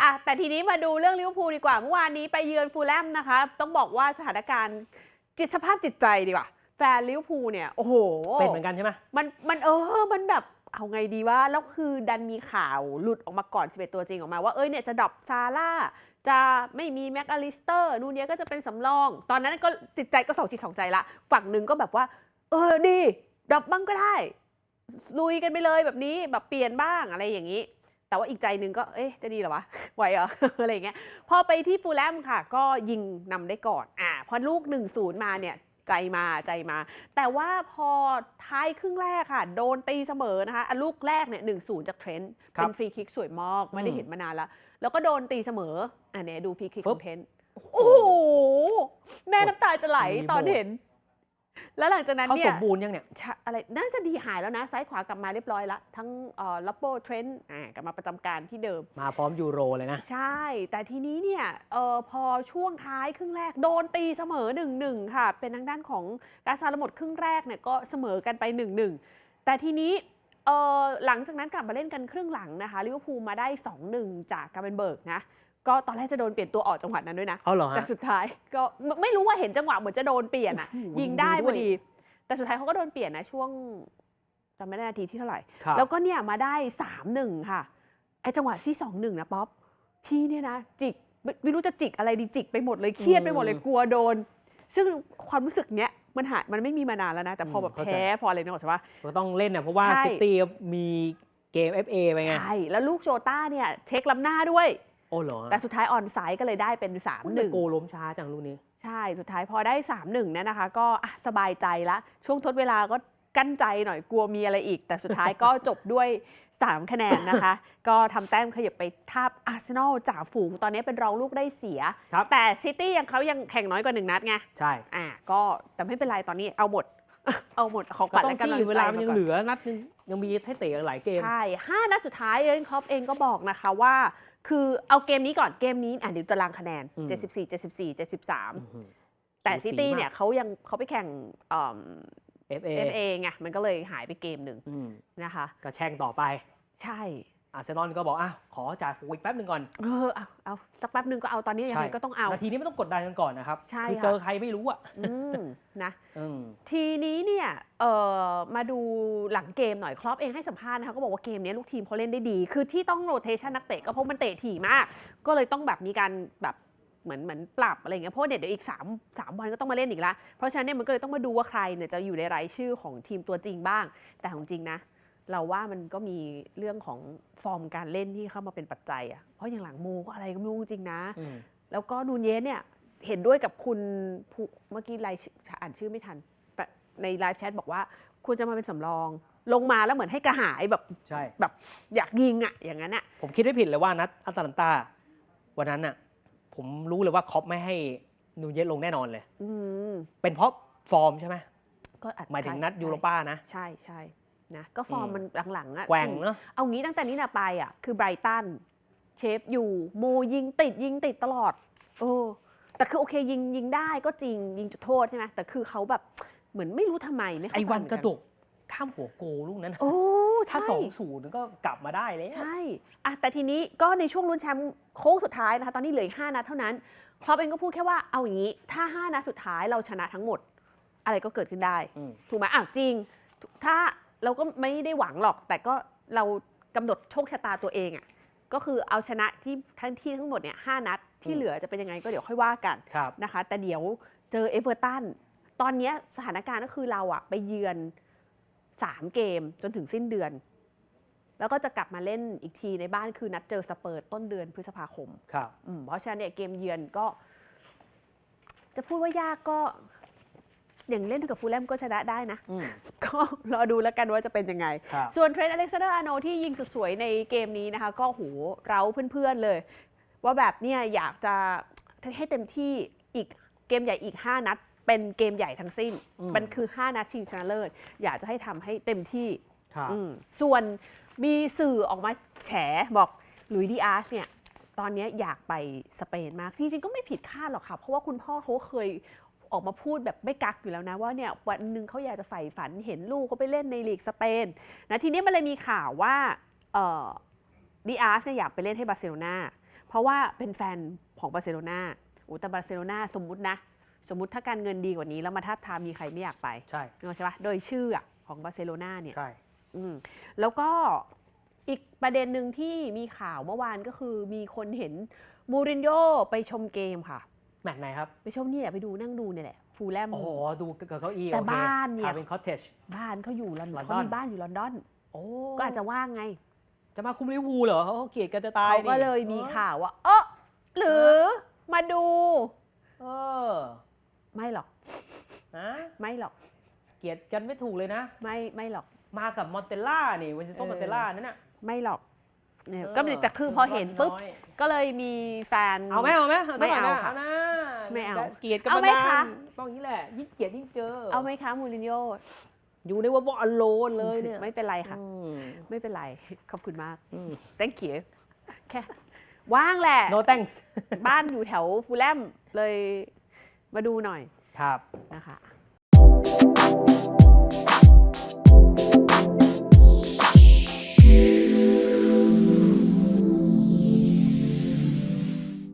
อะแต่ทีนี้มาดูเรื่องลิเวอร์พูลดีกว่าเมื่อวานนี้ไปเยือนฟูลแลมนะคะ ต้องบอกว่าสถานการณ์จิตสภาพจิตใจดีกว่า แฟนลิเวอร์พูลเนี่ย โอ้โห เป็นเหมือนกันใช่ไหมมันมันเออมันแบบเอาไงดีว่าแล้วคือดันมีข่าวหลุดออกมาก่อน11ตัวจริงออกมาว่าเอ้ยเนี่ยจะดรอปซาร่าจะไม่มีแม็กอลิสเตอร์นูนเนี้ยก็จะเป็นสำรอง ตอนนั้นก็จิตใจก็สองจิตสองใจละ ฝั่งหนึ่งก็แบบว่า เออดีดรอปบ้างก็ได้ลุยกันไปเลยแบบนี้แบบเปลี่ยนบ้างอะไรอย่างนี้ แต่ว่าอีกใจหนึ่งก็ เอ๊ะ จะดีเหรอวะ ไหวเหรอ อะไรอย่างเงี้ย พอไปที่ฟูลแลมค่ะ ก็ยิงนำได้ก่อน อ่า พอลูก 1-0 มาเนี่ยใจมาใจมา แต่ว่าพอท้ายครึ่งแรกค่ะ โดนตีเสมอนะคะอันลูกแรกเนี่ยหนึ่งศูนย์จากเทรนต์ครับเป็นฟรีคิกสวยมากไม่ได้อืมเห็นมานานแล้วแล้วก็โดนตีเสมออะเนี่ยดูฟรีคิกฟึขบองเทรนต์โอ้โห แม่น้ำตาจะไหลรีโมทตอนเห็น แล้วหลังจากนั้นเขาเนี่สยมบูรณ์ยังเนี่ย ชะอะไรน่าจะดีหายแล้วนะ ซ้ายขวากลับมาเรียบร้อยละ ทั้งเอ่อลัปโปเทรนต์อ่ากลับมาประจำการที่เดิม มาพร้อมยูโรเลยนะ ใช่ แต่ทีนี้เนี่ยเออพอช่วงท้ายครึ่งแรกโดนตีเสมอ1นหนึ่งค่ะ เป็นทางด้านของกาซาลหมดครึ่งแรกเนี่ยก็เสมอกันไป1นหนึ่งแต่ทีนี้เออหลังจากนั้นกลับมาเล่นกันครึ่งหลังนะคะลิเวอร์พูลมาได้ 2-1 จากการเบนเบิร์กนะ ก็ตอนแรกจะโดนเปลี่ยนตัวออกจังหวะนั้นด้วยนะเอาเหรอฮะ แต่สุดท้ายก็ไม่ไม่รู้ว่าเห็นจังหวะเหมือนจะโดนเปลี่ยนอะโอ้โหยิงได้ยิงพด้อวยดี แต่สุดท้ายเขาก็โดนเปลี่ยนนะช่วงจำไม่ได้นาทีที่เท่าไหร่ ครับแล้วก็เนี่ยมาได้สามหนึ่งค่ะไอ้จังหวะที่สองหนึ่งนะป๊อปพี่เนี่ยนะจิกไม่ไม่รู้จะจิกอะไรดีจิกไปหมดเลยเครียดไปหมดเลยกลัวโดน ซึ่งความรู้สึกเนี้ยมันหายมันไม่มีมานานแล้วนะ แต่พอแบบแพ้พออะไรเนี่ยหรอกใช่ปะ ก็ต้องเล่นนะเพราะว่าใช่ ซิตี้มีเกม FA ไปไง ใช่ แล้วลูกโชต้าเนี่ยเช็คล้ำหน้าด้วย โอ้เหรอแต่สุดท้ายออนไซด์ก็เลยได้เป็น3ามหมันนึ่งโกล้มช้าจังลูกนี้ ใช่สุดท้ายพอได้3 1เนี่ยนะคะ ก็อะสบายใจละ ช่วงทดเวลาก็กั้นใจหน่อยกลัวมีอะไรอีก แต่สุดท้ายก็จบด้วย 3 คะแนนนะคะ ก็ทำแต้มขยับไปทาบอาร์เซนอลจ่าฝูงตอนนี้เป็นรองลูกได้เสียครับแต่ซิตี้ยังเขายังแข่งน้อยกว่า1นัดไงใช่อะก็แต่ไม่เป็นไรตอนนี้เอาหมดเอาหมดของก็ปัดต้อและงกำลังที่ใจเวลามันยังก่อเหลือนัดนึง ยังมีให้เตะหลายเกม ใช่5นัดสุดท้ายเอร์เกนคล็อปเองก็บอกนะคะว่า คือเอาเกมนี้ก่อนเกมนี้อะเดี๋ยวตารางคะแนน อืม 74 74 73อื้อหือแต่สูซิสีตี้มากเนี่ยเขายังเขาไปแข่งเอิ่ม FA FA ไงมันก็เลยหายไปเกมหนึ่งอืมนะคะ ก็แช่งต่อไป ใช่ อาร์เซนอลก็บอกอะขอจ่ายฟูอีกแป๊บหนึ่งก่อน เออเอาเอาสักแป๊บหนึ่งก็เอาตอนนี้ยังไงก็ต้องเอา นาทีนี้ไม่ต้องกดดันกันก่อนนะครับ ใช่คือค่ะเจอใครไม่รู้อะอืมนะอืมทีนี้เนี่ยเออมาดูหลังเกมหน่อยครอปเองให้สัมภาษณ์นะคะก็บอกว่าเกมนี้ลูกทีมเขาเล่นได้ดี คือที่ต้องโรเทชันนักเตะก็เพราะมันเตะถี่มาก ก็เลยต้องแบบมีการแบบเหมือนเหมือนปรับอะไรเงี้ยเพราะว่าเนี่ยเดี๋ยวอีก3 3วันก็ต้องมาเล่นอีกละเพราะฉะนั้นเนี่ยมันก็เลยต้องมาดูว่าใครเนี่ยจะอยู่ในรายชื่อของทีมตัวจริงบ้าง แต่ของจริงนะ เราว่ามันก็มีเรื่องของฟอร์มการเล่นที่เข้ามาเป็นปัจจัยอะเพราะอย่างหลังโมก็อะไรก็ไม่รู้จริงๆนะอืมแล้วก็นูนเยสเนี่ยเห็นด้วยกับคุณผู้เมื่อกี้ไลน์ชื่ออ่านชื่อไม่ทันแต่ในไลฟ์แชทบอกว่าควรจะมาเป็นสำรอง ลงมาแล้วเหมือนให้กระหายแบบใช่แบบอยากยิงอะอย่างนั้นอะผมคิดไม่ผิดเลยว่านัดอัตแลนตาวันนั้นน่ะผมรู้เลยว่าคอปไม่ให้นูเยสลงแน่นอนเลยอืมเป็นเพราะฟอร์มใช่ไหมก็อาจหมายถึงนัดใช่ยูโรป้านะ ใช่ใช่ นะก็ฟอร์มอืมมันหลังๆอะแกว่งเนาะเอางี้ตั้งแต่นี้นะไปอะคือไบรตันเชฟอยู่โมยิงติดยิงติดตลอดโอ้แต่คือโอเคยิงยิงได้ก็จริงยิงจุดโทษใช่ไหมแต่คือเขาแบบเหมือนไม่รู้ทำไมไม่เข้าไอ้ใจวันเหมืกระดกข้ามหัวโกลูกนั้นโอ้ถ้าใช่สองศูนย์ก็กลับมาได้แล้วใช่อะแต่ทีนี้ก็ในช่วงลุ้นแชมป์โค้งสุดท้ายนะคะตอนนี้เหลืออีก5นัดเท่านั้นครอปเองก็พูดแค่ว่าเอาอย่างนี้ ถ้า5นัดสุดท้ายเราชนะทั้งหมด อะไรก็เกิดขึ้นได้อืมถูกไหมอ้าวจริง ถ้า เราก็ไม่ได้หวังหรอก แต่ก็เรากำหนดโชคชะตาตัวเองอะ่ะก็คือเอาชนะที่ทั้งที่ทั้งหมดเนี่ยห้านัดที่เหลือจะเป็นยังไงก็เดี๋ยวค่อยว่ากันครับนะคะ แต่เดี๋ยวเจอเอเวอร์ตันตอนเนี้ยสถานการณ์ก็คือเราอะไปเยือน3เกมจนถึงสิ้นเดือน แล้วก็จะกลับมาเล่นอีกทีในบ้านคือนัดเจอสเปอร์ต้นเดือนพฤษภาคมครับอืมเพราะฉะนั้นเนี่ยเกมเยือนก็ จะพูดว่ายากก็ อย่างเล่นกับฟูลแลมก็ชนะได้นะ อืม ก็รอดูแล้วกันว่าจะเป็นยังไง ครับ ส่วนเทรนต์อเล็กซานเดอร์อาร์โนที่ยิงสุดสวยในเกมนี้นะคะ ก็โหเราเพื่อนๆเลย ว่าแบบเนี่ยอยากจะให้เต็มที่อีกเกมใหญ่อีก 5 นัด เป็นเกมใหญ่ทั้งสิ้น อืม มันคือ 5 นัดชิงชนะเลิศ อยากจะให้ทำให้เต็มที่ครับ อืมส่วนมีสื่อออกมาแฉบอกหลุยส์ดีอาร์สเนี่ย ตอนนี้อยากไปสเปนมากจริงๆก็ไม่ผิดคาดหรอกค่ะ เพราะว่าคุณพ่อเขาเคย ออกมาพูดแบบไม่กักอยู่แล้วนะว่าเนี่ยวันหนึ่งเขาอยากจะใฝ่ฝันเห็นลูกเขาไปเล่นในลีกสเปนนะทีนี้มันเลยมีข่าวว่าดีอาร์สเนี่ยอยากไปเล่นให้บาร์เซโลนาเพเพราะว่าเป็นแฟนของบาร์เซโลนาโอ้แต่บาร์เซโลนาสมมุตินะ สมมุติถ้าการเงินดีกว่านี้แล้วมาทับทามมีใครไม่อยากไป ใช่นึกออกใช่ปะโดยชื่ออะของบาร์เซโลนาเนี่ยใช่อืมแล้วก็อีกประเด็นหนึ่งที่มีข่าวเมื่อวานก็คือมีคนเห็นมูรินโญ่ไปชมเกมค่ะ แมตช์ไหนครับ ไปชมเนี่ยไปดูนั่งดูเนี่ยแหละ ฟูลแลมโอ้โหดูกับเก้าอี้แต่โอเคบ้านเนี่ยพเป็นคอตเทจบ้านเขาอยู่ลอนดอนลอนดอนเขามีบ้านอยู่ลอนดอนโอ้ก็อาจจะว่างไง จะมาคุมลิเวอร์พูลเหรอเขาเกลียดกันจะตายเขาก็นี่เลยมีข่าวว่าเออหรือมาดู เออ ไม่หรอกนะไม่หรอก เกลียดกันไม่ถูกเลยนะ ไม่ไม่หรอก มากับมอนเตล่านี่เวนซิโตเออมอนเตล่านั่นน่ะไม่หรอกเนี่ยเออก็มันแต่คือพอเห็นปุ๊บน้อยก็เลยมีแฟน เอาไหมเอาไหมเอาสักหน่อยไม่นะ ไม่เอา เกียดกันเอามาไหมคะ นต้งางนี้แหละ ยิ่งเกียดยิ่งเจอ เอาไหมคะมูรินโญ่อยู่ในวอลอโลนเลยเนี่ยไม่เป็นไรค่ะไม่เป็นไร ขอบคุณมาก อืม thank you แค่ ว่างแหละ no thanks บ้านอยู่แถวฟูแลมเลยมาดูหน่อยครับ นะคะ